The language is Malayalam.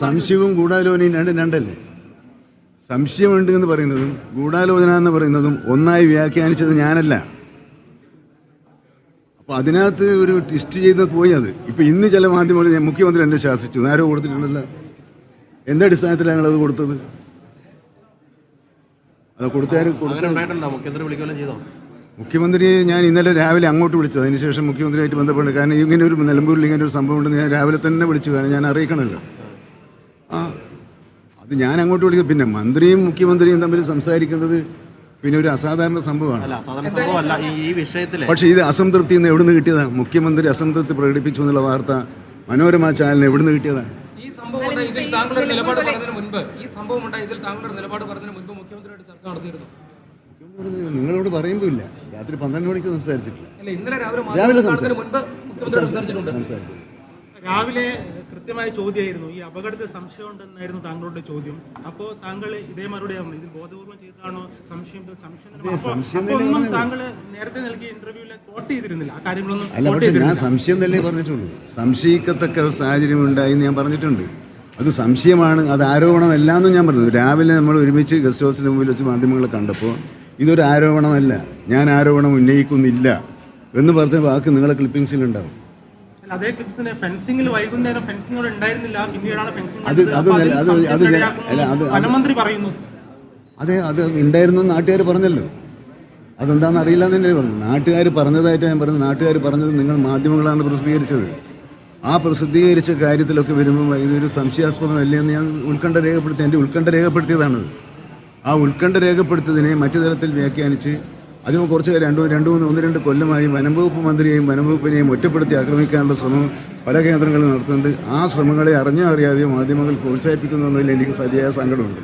സംശയവും ഗൂഢാലോചനയും രണ്ടും രണ്ടല്ലേ? സംശയമുണ്ട് എന്ന് പറയുന്നതും ഗൂഢാലോചന എന്ന് പറയുന്നതും ഒന്നായി വ്യാഖ്യാനിച്ചത് ഞാനല്ല. അപ്പൊ അതിനകത്ത് ഒരു ട്വിസ്റ്റ് ചെയ്ത് പോയി അത്. ഇപ്പൊ ഇന്ന് ചില മാധ്യമങ്ങൾ ഞാൻ മുഖ്യമന്ത്രി എന്നെ ശാസിച്ചു. ആരോ കൊടുത്തിട്ടുണ്ടല്ലോ. എന്തടിസ്ഥാനത്തിലാണ് അത് കൊടുത്തത്? അത് കൊടുത്താരും അങ്ങനെ മുഖ്യമന്ത്രി ഞാൻ ഇന്നലെ രാവിലെ അങ്ങോട്ട് വിളിച്ചത്. അതിനുശേഷം മുഖ്യമന്ത്രിയായിട്ട് ബന്ധപ്പെട്ട്. കാരണം ഇങ്ങനെ ഒരു നിലമ്പൂരിൽ ഇങ്ങനെ ഒരു സംഭവം ഉണ്ടെന്ന് ഞാൻ രാവിലെ തന്നെ വിളിച്ചു. കാരണം ഞാൻ അറിയിക്കണമല്ലോ. ആ. അത് ഞാൻ അങ്ങോട്ട് വിളിക്കും. പിന്നെ മന്ത്രിയും മുഖ്യമന്ത്രിയും തമ്മിൽ സംസാരിക്കുന്നത് പിന്നെ ഒരു അസാധാരണ സംഭവമാണ്. അല്ല സാധാരണ സംഭവമല്ല. ഈ ഈ വിഷയത്തിലെ പക്ഷേ ഇത് അസംതൃപ്തി എന്ന് എവിടുന്ന് കിട്ടിയതാണ് മുഖ്യമന്ത്രി അസംതൃപ്തി പ്രകടിപ്പിച്ചു എന്നുള്ള വാർത്ത മനോരമ ചാനലിന് എവിടുന്ന് കിട്ടിയതാണ് ഈ സംഭവം ഇതിൽ താങ്കളുടെ നിലപാട് പറഞ്ഞതിന് മുൻപ് ഈ സംഭവം ഉണ്ടായി. ഇതിൽ താങ്കളുടെ നിലപാട് പറഞ്ഞതിന് മുൻപ് ചർച്ച നടത്തിയിരുന്നു? മുഖ്യമന്ത്രി നിങ്ങളോട് പറയുമ്പോൾ ഇല്ല രാത്രി പന്ത്രണ്ട് മണിക്ക് സംസാരിച്ചിട്ടില്ല. അല്ല ഇന്നലെ രാവിലെ സംസാരിച്ചിട്ടുണ്ട്. രാവിലെ കൃത്യമായ ചോദ്യമായിരുന്നു. ഈ അപകടത്തിൽ സംശയമുണ്ടെന്നായിരുന്നു താങ്കളുടെ ചോദ്യം. അപ്പോൾ താങ്കൾ ഇതേ മറുപടിയായിരുന്നു ഇതിൽ ബോധപൂർവം ചെയ്തതാണോ? സംശയം സംശയം താങ്കൾ നേരത്തെ നൽകിയ ഇന്റർവ്യൂവിൽ കോട്ട് ചെയ്തിരുന്നില്ല. ആ കാര്യങ്ങളൊന്നും ഞാൻ സംശയം തന്നെ പറഞ്ഞിട്ടുള്ളൂ. സംശയിക്കത്തക്ക സാഹചര്യം ഉണ്ടായി ഞാൻ പറഞ്ഞിട്ടുണ്ട്. അത് സംശയമാണ് അത് ആരോപണമല്ല എന്നും ഞാൻ പറഞ്ഞു. രാവിലെ നമ്മൾ ഒരുമിച്ച് ഗസ്റ്റ് ഹൗസിന് മുമ്പിൽ വെച്ച് മാധ്യമങ്ങളെ കണ്ടപ്പോൾ ഇതൊരു ആരോപണമല്ല. ഞാൻ ആരോപണം ഉന്നയിക്കുന്നില്ല എന്ന് പറഞ്ഞ വാക്ക് നിങ്ങളെ ക്ലിപ്പിംഗ്സിലുണ്ടാവും അല്ല, അതേ ക്ലിപ്സിന് ഫെൻസിംഗിൽ വൈകുന്നേരം ഫെൻസിംഗ് അവിടെ ഉണ്ടായിരുന്നില്ല. പിന്നീടാണ് ഫെൻസിംഗ് അത് അത് അത് അത് അല്ല, അത് അത് വനമന്ത്രി പറയുന്നു. അതെ അത് ഉണ്ടായിരുന്നു നാട്ടുകാർ പറഞ്ഞല്ലോ. അതെന്താണെന്ന് അറിയില്ല എന്നല്ലേ പറഞ്ഞു. നാട്ടുകാർ പറഞ്ഞതായിട്ട് ഞാൻ പറഞ്ഞു നാട്ടുകാർ പറഞ്ഞത് നിങ്ങൾ മാധ്യമങ്ങളാണ് പ്രസിദ്ധീകരിച്ചത്. ആ പ്രസിദ്ധീകരിച്ച കാര്യത്തിലൊക്കെ വരുമ്പോൾ ഇതൊരു സംശയാസ്പദമല്ലേ എന്ന് ഞാൻ ഉത്കണ്ഠ രേഖപ്പെടുത്തി എന്റെ ഉത്കണ്ഠ രേഖപ്പെടുത്തിയതാണത്. ആ ഉത്കണ്ഠ രേഖപ്പെടുത്തിയതിനെ മറ്റു തരത്തിൽ വ്യാഖ്യാനിച്ച് അതിന് കുറച്ച് രണ്ട് രണ്ട് മൂന്ന് ഒന്ന് രണ്ട് കൊല്ലമായി വനംവകുപ്പ് മന്ത്രിയെയും വനംവകുപ്പിനെയും ഒറ്റപ്പെടുത്തി ആക്രമിക്കാനുള്ള ശ്രമം പല കേന്ദ്രങ്ങളും നടത്തുന്നുണ്ട്. ആ ശ്രമങ്ങളെ അറിഞ്ഞോ അറിയാതെയോ മാധ്യമങ്ങൾ പ്രോത്സാഹിപ്പിക്കുന്നു എന്നതിൽ എനിക്ക് സതിയായ സങ്കടമുണ്ട്.